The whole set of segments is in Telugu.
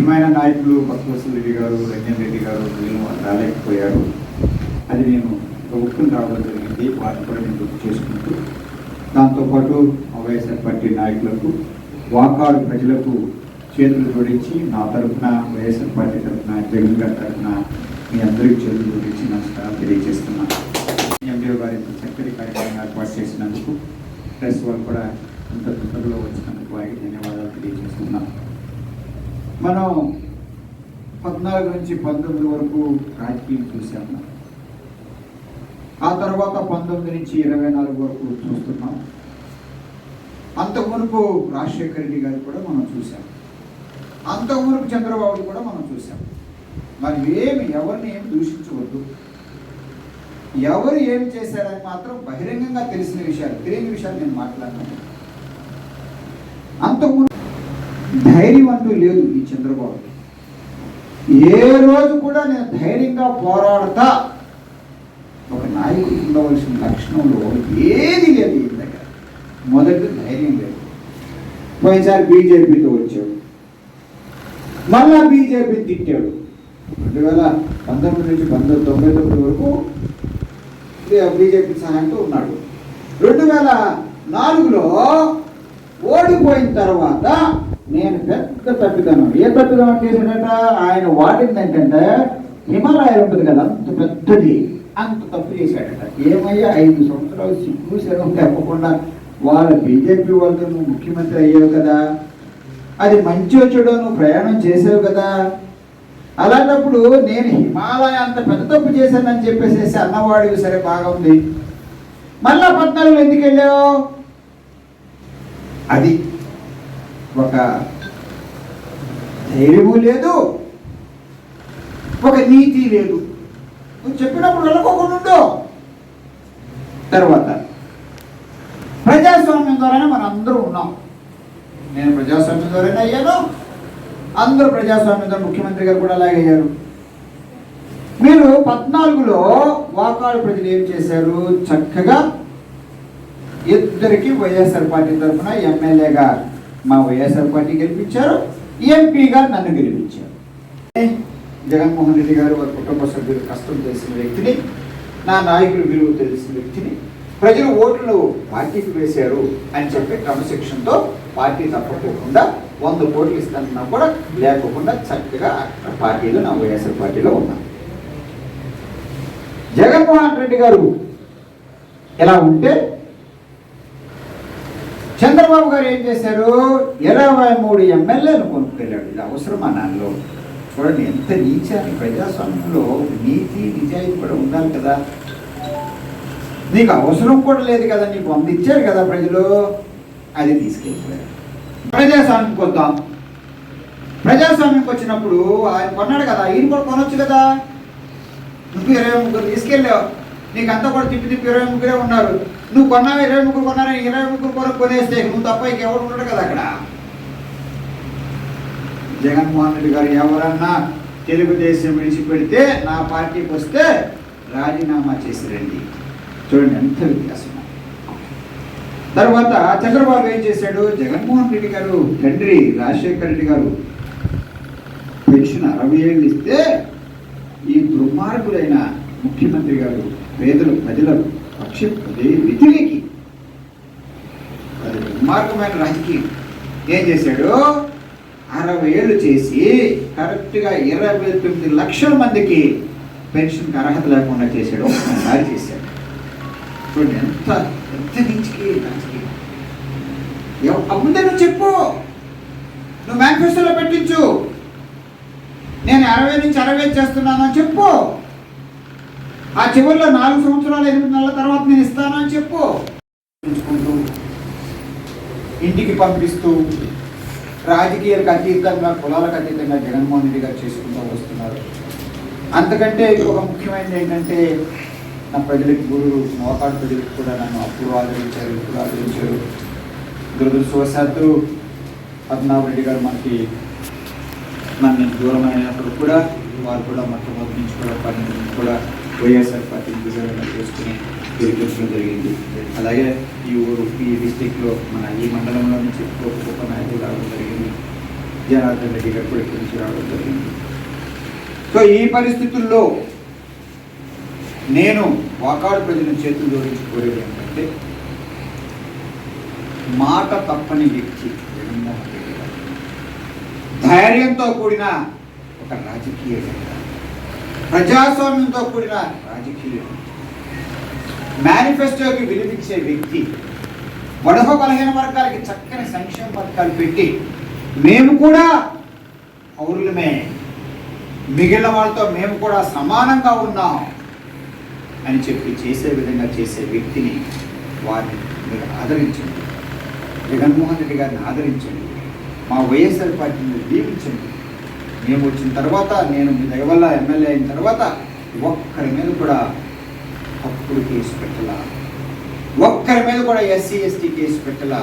ముఖ్యమైన నాయకులు బసవసల రెడ్డి గారు రంజన్ రెడ్డి గారు నేను రాలేకపోయారు. అది నేను ప్రభుత్వం రావడం జరిగింది. వారిని కూడా నేను గుర్తు చేసుకుంటూ దాంతోపాటు వైఎస్ఆర్ పార్టీ నాయకులకు వాకాడు ప్రజలకు చేతులు జోడించి నా తరఫున వైఎస్ఆర్ పార్టీ తరఫున జగన్ గారి తరఫున మీ అందరికీ చేతులు జోడించి నమస్కారం తెలియజేస్తున్నాను ఎండిఓ గారి చక్కటి కార్యక్రమం ఏర్పాటు చేసినందుకు ప్రెస్ వాళ్ళు కూడా ఇంత తొందరలో వచ్చినందుకు వారికి ధన్యవాదాలు తెలియజేస్తున్నాను మనం పద్నాలుగు నుంచి పంతొమ్మిది వరకు రాజకీయం చూశాము ఆ తర్వాత పంతొమ్మిది నుంచి ఇరవై నాలుగు వరకు చూస్తున్నాం. అంత మునుపు రాజశేఖర రెడ్డి గారు కూడా మనం చూసాం అంత మునుపు చంద్రబాబు కూడా మనం చూసాం మరి ఏమి ఎవరిని ఏమి దూషించవద్దు. ఎవరు ఏమి చేశారని మాత్రం బహిరంగంగా తెలిసిన విషయాలు తెలియని విషయాలు నేను మాట్లాడినాను అంత ధైర్యం అంటూ లేదు ఈ చంద్రబాబు. ఏ రోజు కూడా నేను ధైర్యంగా పోరాడతా. ఒక నాయకుడు ఉండవలసిన లక్షణంలో ఏది లేదు ఈ దగ్గర. మొదటి ధైర్యం లేదు. పోయినసారి బీజేపీతో వచ్చాడు. మళ్ళా బీజేపీ తిట్టాడు. రెండు వేల పంతొమ్మిది నుంచి పంతొమ్మిది తొంభై తొమ్మిది వరకు బీజేపీ సహాయంతో ఉన్నాడు. రెండు వేల నాలుగులో ఓడిపోయిన తర్వాత నేను పెద్ద తప్పిదనం ఏ తప్పిదనం చేశాడట ఆయన వాడింది ఏంటంటే హిమాలయ ఉంటుంది కదా అంత పెద్దది. అంత తప్పు చేశాడట. ఏమయ్యా ఐదు సంవత్సరాలు సిగ్గు శరం తప్పకుండా వాళ్ళ బీజేపీ వాళ్ళు నువ్వు ముఖ్యమంత్రి అయ్యావు కదా. అది మంచి వచ్చాడో నువ్వు ప్రయాణం చేసావు కదా. అలాంటప్పుడు నేను హిమాలయ అంత పెద్ద తప్పు చేశానని చెప్పేసేసి అన్నవాడివి సరే బాగా ఉంది. మళ్ళా పద్నాలుగులో ఎందుకు వెళ్ళావు? అది ఒక ధైర్యము లేదు ఒక నీతి లేదు. నువ్వు చెప్పినప్పుడు వెళ్ళకోకుండా ఉండు తర్వాత ప్రజాస్వామ్యం ద్వారానే మనం అందరూ ఉన్నాం. నేను ప్రజాస్వామ్యం ద్వారానే అయ్యాను. అందరూ ప్రజాస్వామ్యం ద్వారా ముఖ్యమంత్రి గారు కూడా అలాగే అయ్యారు. మీరు పద్నాలుగులో వాకాడు ప్రజలు ఏం చేశారు? చక్కగా ఇద్దరికి వైఎస్ఆర్ పార్టీ తరఫున ఎమ్మెల్యేగా మా వైఎస్ఆర్ పార్టీ గెలిపించారు ఎంపీగా నన్ను గెలిపించారు. జగన్మోహన్ రెడ్డి గారు వారి కుటుంబ సభ్యులు కష్టం తెలిసిన వ్యక్తిని నా నాయకులు విలువ తెలిసిన వ్యక్తిని ప్రజలు ఓట్లు పార్టీకి వేశారు అని చెప్పి క్రమశిక్షణతో పార్టీ తప్పకోకుండా వంద కోట్లు ఇస్తానన్నా కూడా లేకోకుండా చక్కగా పార్టీలో నా వైఎస్ఆర్ పార్టీలో ఉన్నాను జగన్మోహన్ రెడ్డి గారు ఎలా ఉంటే చంద్రబాబు గారు ఏం చేశారు? ఇరవై మూడు ఎమ్మెల్యేలు కొనుక్కెళ్ళాడు ఇది అవసరమా నాలో చూడండి ఎంత నీచాన్ని ప్రజాస్వామ్యంలో. నీతి నిజాయితీ కూడా ఉండాలి కదా. నీకు అవసరం కూడా లేదు కదా నీకు వంద ఇచ్చారు కదా ప్రజలు. అది తీసుకెళ్ళిపోయారు. ప్రజాస్వామ్యంకి వద్దాం ప్రజాస్వామ్యంకి వచ్చినప్పుడు ఆయన కొన్నాడు కదా ఈయన కూడా కొనొచ్చు కదా. నువ్వు ఇరవై ముగ్గురు తీసుకెళ్ళావు. నీకు కూడా తిప్పి తిప్పి ఇరవై ముగ్గురే ఉన్నారు. నువ్వు కొన్నావు ఇరవై ముగ్గురు కొన్నారని ఇరవై ముగ్గురు కొరకు కొనేస్తే నువ్వు తప్ప ఇంకెవరు ఉండడు కదా అక్కడ. జగన్మోహన్ రెడ్డి గారు ఎవరన్నా తెలుగుదేశం విడిచిపెడితే నా పార్టీకి వస్తే రాజీనామా చేసి రండి. చూడండి ఎంత వ్యత్యాసం. తర్వాత చంద్రబాబు ఏం చేశాడు? జగన్మోహన్ రెడ్డి గారు తండ్రి రాజశేఖర రెడ్డి గారు పెన్షన్ అరవై ఏళ్ళు ఇస్తే ఈ దుర్మార్గులైన ముఖ్యమంత్రి గారు పేదలు ప్రజలకు పక్షి వ్యతిరేకి అది దుర్మార్గమైన రాజకీయం ఏం చేశాడు? అరవై ఏళ్ళు చేసి కరెక్ట్గా ఇరవై తొమ్మిది లక్షల మందికి పెన్షన్కి అర్హత లేకుండా చేశాడు. ఒక్కసారి చేశాడు. చూడండి ఎంత ఎంత నీచికి రాజకీయం అప్పుడే నువ్వు చెప్పు. నువ్వు మేనిఫెస్టోలో పెట్టించు. నేను అరవై నుంచి అరవై చేస్తున్నాను అని చెప్పు. ఆ చివరిలో నాలుగు సంవత్సరాలు ఎనిమిది నెలల తర్వాత నేను ఇస్తాను అని చెప్పు. ఇంటికి పంపిస్తూ రాజకీయాలకు అతీతంగా కులాలకు అతీతంగా జగన్మోహన్ రెడ్డి గారు చేసుకుంటూ వస్తున్నారు. అంతకంటే ఒక ముఖ్యమైనది ఏంటంటే నా ప్రజలకు గురువు మోకాడు ప్రజలకు కూడా నన్ను అప్పుడు ఆదరించారు ఇప్పుడు ఆదరించారు. దురదృష్టవశాత్తు పద్మనాభ రెడ్డి గారు మనకి మన దూరం అయినప్పుడు కూడా వారు కూడా మొట్టమొదటి నుంచి కూడా పని కూడా వైఎస్ఆర్ పార్టీ విజయవంతం చేసుకుని గెలిపించడం జరిగింది. అలాగే ఈ ఊరు ఈ డిస్టిక్లో మన ఈ మండలంలో నుంచి గొప్ప గొప్ప నాయకులు రావడం జరిగింది. జనార్దన్ రెడ్డి గారు కూడా ఇక్కడి నుంచి రావడం జరిగింది. సో ఈ పరిస్థితుల్లో నేను వాకాడు ప్రజల చేతులు జోడించి కోరేది ఏంటంటే మాట తప్పని వ్యక్తి జగన్మోహన్ రెడ్డి గారు. ధైర్యంతో కూడిన ఒక రాజకీయ ప్రజాస్వామ్యంతో కూడిన రాజకీయం. మేనిఫెస్టోకి వినిపించే వ్యక్తి బడహ బలహీన వర్గాలకి చక్కని సంక్షేమ పథకాలు పెట్టి మేము కూడా పౌరులమే. మిగిలిన వాళ్ళతో మేము కూడా సమానంగా ఉన్నాం అని చెప్పి చేసే విధంగా చేసే వ్యక్తిని వారిని మీరు ఆదరించండి. జగన్మోహన్ రెడ్డి గారిని ఆదరించండి. మా వైఎస్ఆర్ పార్టీని దీవించండి. మేము వచ్చిన తర్వాత నేను మీ దగ్గర వల్ల ఎమ్మెల్యే అయిన తర్వాత ఒక్కరి మీద కూడా తప్పుడు కేసు పెట్టలా. ఒక్కరి మీద కూడా ఎస్సీ ఎస్టీ కేసు పెట్టలా.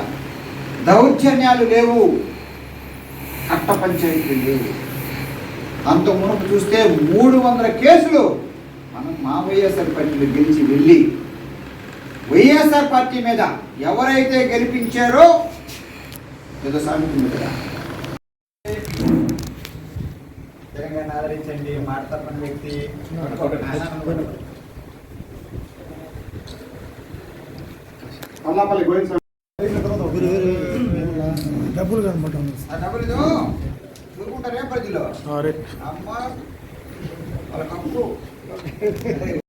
దౌర్జన్యాలు లేవు. అట్ట పంచాయతీలు లేవు. అంత మునుపు చూస్తే మూడు వందల కేసులు మనం మా వైఎస్ఆర్ పార్టీలో గెలిచి వెళ్ళి వైఎస్ఆర్ పార్టీ మీద ఎవరైతే గెలిపించారో ఏదో సాగుతుంది కదా తెలంగాణ ఆదరించండి మాట తప్పని వ్యక్తి అల్లాపల్లి గోవింద్ స్వామి. డబ్బులు డబ్బులు ఊరుకుంటారే ప్రజలు అమ్మ వాళ్ళ కప్పు.